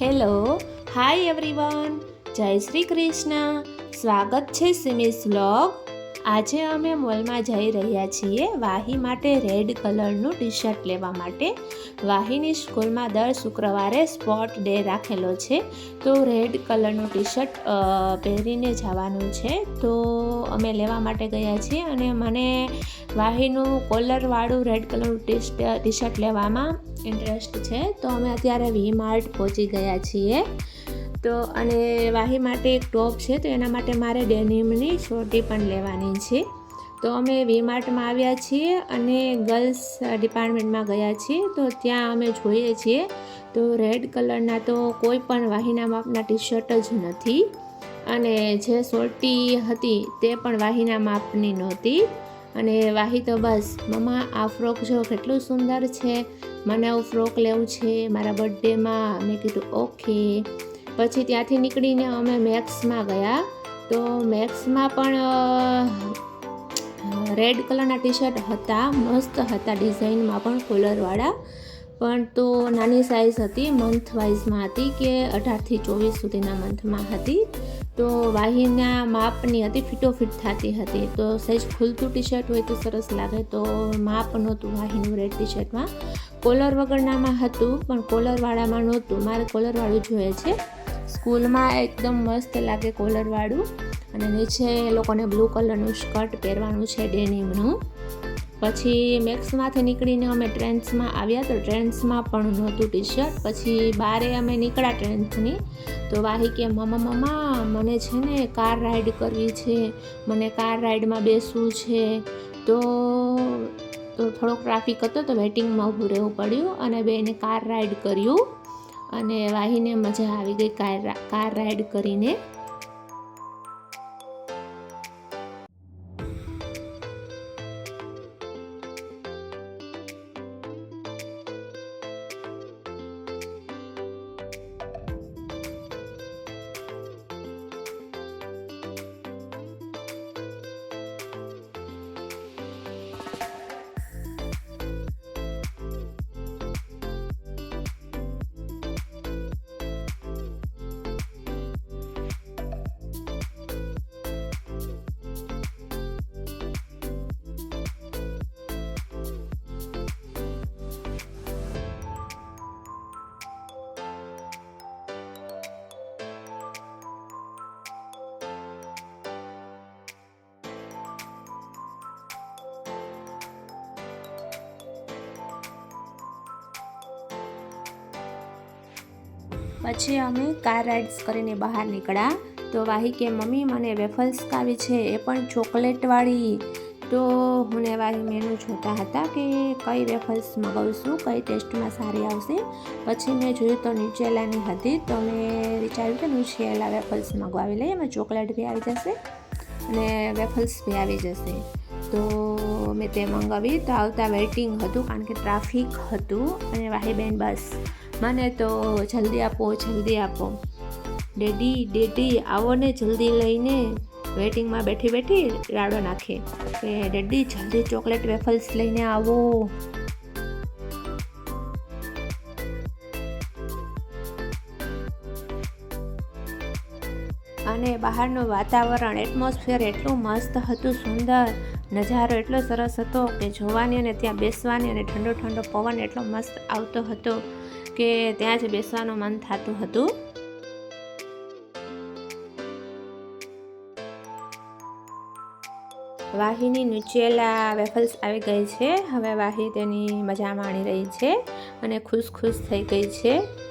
Hello hi everyone જય શ્રી કૃષ્ણ. સ્વાગત છે સિમિસ વ્લોગ આજે અમે મોલમાં જઈ રહ્યા છીએ વાહી માટે રેડ કલરનું ટી શર્ટ લેવા માટે. વાહીની સ્કૂલમાં દર શુક્રવારે સ્પોટ ડે રાખેલો છે. તો રેડ કલરનું ટી શર્ટ પહેરીને જવાનું છે. તો અમે લેવા માટે ગયા છીએ અને મને વાહીનું કોલરવાળું રેડ કલરનું ટી શર્ટ લેવામાં ઇન્ટરેસ્ટ છે. તો અમે અત્યારે વી માર્ટ પહોંચી ગયા છીએ. તો અને વાહી માટે એક ટોપ છે, તો એના માટે મારે ડેનિમની શોર્ટી પણ લેવાની છે. તો અમે વી માર્ટમાં આવ્યા છીએ અને ગર્લ્સ ડિપાર્ટમેન્ટમાં ગયા છીએ, તો ત્યાં અમે જોઈએ છીએ. તો રેડ કલરના તો કોઈ પણ વાહીના માપના ટી શર્ટ જ નથી અને જે સોટી હતી તે પણ વાહીના માપની નહોતી. અને વાહી તો બસ, મમ્મા, આ ફ્રોક જો કેટલું સુંદર છે, મને આવું ફ્રોક લેવું છે, મારા બર્થડેમાં. મેં કીધું, ઓકે. પછી ત્યાંથી નીકળીને અમે મેક્સમાં ગયા. તો મેક્સમાં પણ રેડ કલરના ટી શર્ટ હતા, મસ્ત હતા ડિઝાઇનમાં પણ કોલરવાળા. પણ તો નાની સાઇઝ હતી મંથ વાઇઝમાં હતી કે અઢારથી ચોવીસ સુધીના મંથમાં હતી. તો વાહીના માપની હતી, ફિટોફિટ થતી હતી. તો સહેજ ખુલતું ટી શર્ટ હોય તો સરસ લાગે. તો માપ નહોતું વાહીનું રેડ ટી શર્ટમાં કોલર વગરનામાં હતું, પણ કોલરવાળામાં નહોતું. મારે કોલરવાળું જોઈએ છે. સ્કૂલમાં એકદમ મસ્ત લાગે કોલરવાળું અને નીચે એ લોકોને બ્લુ કલરનું સ્કર્ટ પહેરવાનું છે ડેનિમનું પછી મેક્સમાંથી નીકળીને અમે ટ્રેન્ડ્સમાં આવ્યા તો ટ્રેન્ડ્સમાં પણ નહોતું ટી શર્ટ પછી બારે અમે નીકળ્યા ટ્રેન્ડ્સની તો વાહી કે, મમ્મા મમ્મા, મને છે ને કાર રાઈડ કરવી છે. મને કાર રાઈડમાં બેસવું છે. તો તો થોડોક ટ્રાફિક હતો તો વેટિંગમાં ઊભું રહેવું પડ્યું અને બેને કાર રાઈડ કર્યું. અને વાહીને મજા આવી ગઈ કાર કાર રાઈડ કરીને. પછી અમે કાર રાઇડ્સ કરીને બહાર નીકળ્યા. તો વાહી કે મમ્મી મને વેફલ્સ કાવી છે, એ પણ ચોકલેટવાળી તો હું ને વાહી મેનુ જોતા હતા કે કઈ વેફલ્સ મગાવશું, કઈ ટેસ્ટમાં સારી આવશે. પછી મેં જોયું તો ન્યુચેલાની હતી, તો મેં વિચાર્યું કે ન્યુચેલા વેફલ્સ મગાવી લઈએ, એમાં ચોકલેટ બી આવી જશે અને વેફલ્સ બી આવી જશે. તો મેં તે મંગાવી, તો આવતા વેઇટિંગ હતું, કારણ કે ટ્રાફિક હતું અને વાહીબેન બસ મને તો જલ્દી આપો જલ્દી આપો. ડેડી ડેડી, આવો ને જલ્દી લઈને વેટિંગમાં બેઠી બેઠી રાડો નાખે. કે ડેડી, જલ્દી ચોકલેટ વેફલ્સ લઈને આવો. અને બહારનું વાતાવરણ એટમોસ્ફિયર એટલું મસ્ત હતું, સુંદર. નજારો એટલો સરસ હતો કે જોવાની અને ત્યાં બેસવાની અને ઠંડો ઠંડો પવન એટલો મસ્ત આવતો હતો કે ત્યાં જ બેસવાનું મન થતું હતું. વાહીની ન્યુચેલા વેફલ્સ આવી ગઈ છે. હવે વાહી તેની મજા માણી રહી છે અને ખુશ ખુશ થઈ ગઈ છે.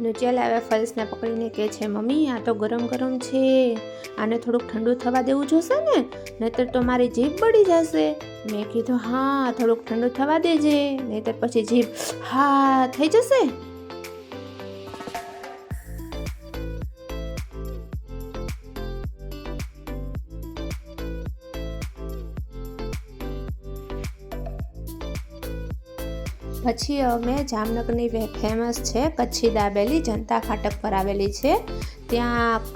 ન્યુચેલા વેફલ્સને પકડીને કહે છે, મમ્મી, આ તો ગરમ ગરમ છે. આને થોડુંક ઠંડુ થવા દેવું જોશે ને? નહીતર તો મારી જીભ બળી જશે. મેં કીધું, હા, થોડુંક ઠંડુ થવા દેજે. નહીતર પછી જીભ, હા, થઈ જશે. પછી અમે જામનગરની ફેમસ છે કચ્છી દાબેલી, જનતા ફાટક પર આવેલી છે. ત્યાં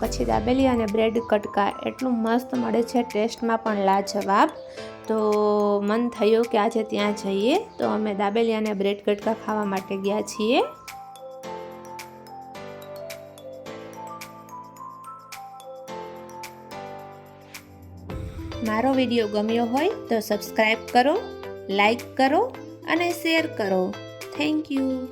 કચ્છી દાબેલી અને બ્રેડ કટકા એટલું મસ્ત મળે છે, ટેસ્ટમાં પણ લાજવાબ. તો મન થયું કે આજે ત્યાં જઈએ. તો અમે દાબેલી અને બ્રેડ કટકા ખાવા માટે ગયા છીએ. મારો વીડિયો ગમ્યો હોય તો સબસ્ક્રાઈબ કરો લાઈક કરો અને શેર કરો. Thank you